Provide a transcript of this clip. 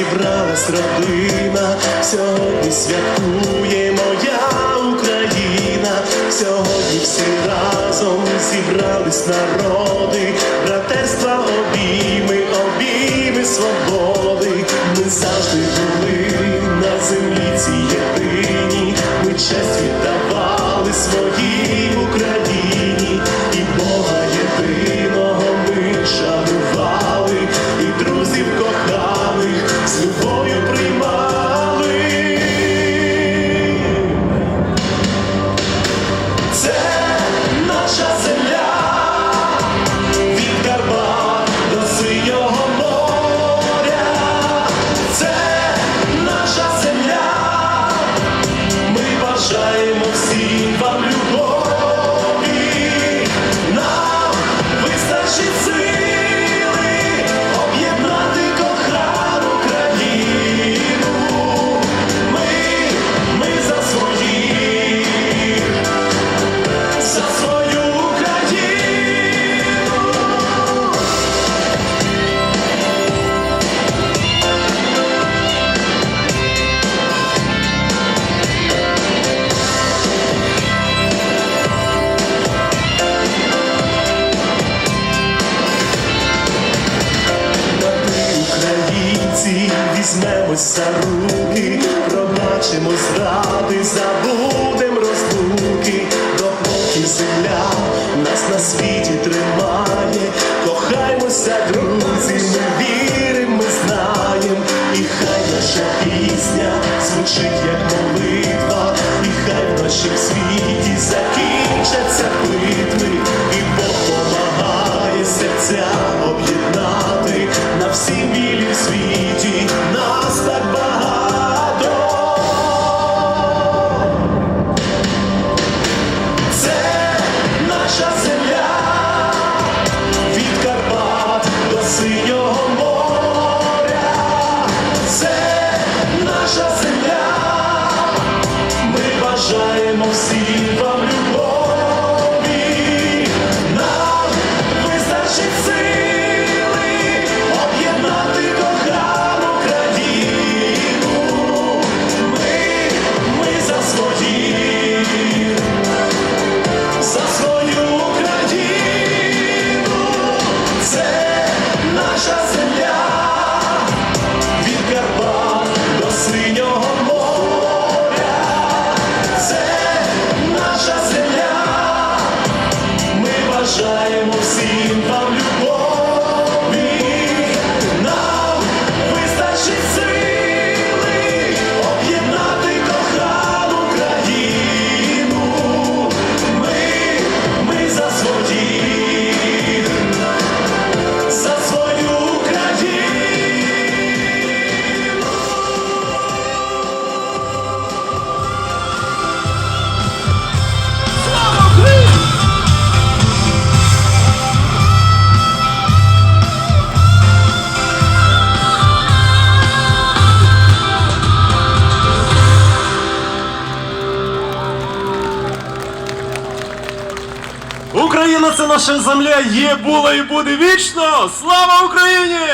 зібралась родина, сьогодні святкує моя Україна, сьогодні всі разом зібрались народи, братерства обійми, обійми свободи, ми завжди були на землі цій єдині, ми честь віддавали свої. Ми всі вам візьмемось за руки, пробачимо зради, забудем розлуки, допоки земля нас на світі тримає. Бажаємо всім вам любов. наша земля є, була і буде вічно! Слава Україні!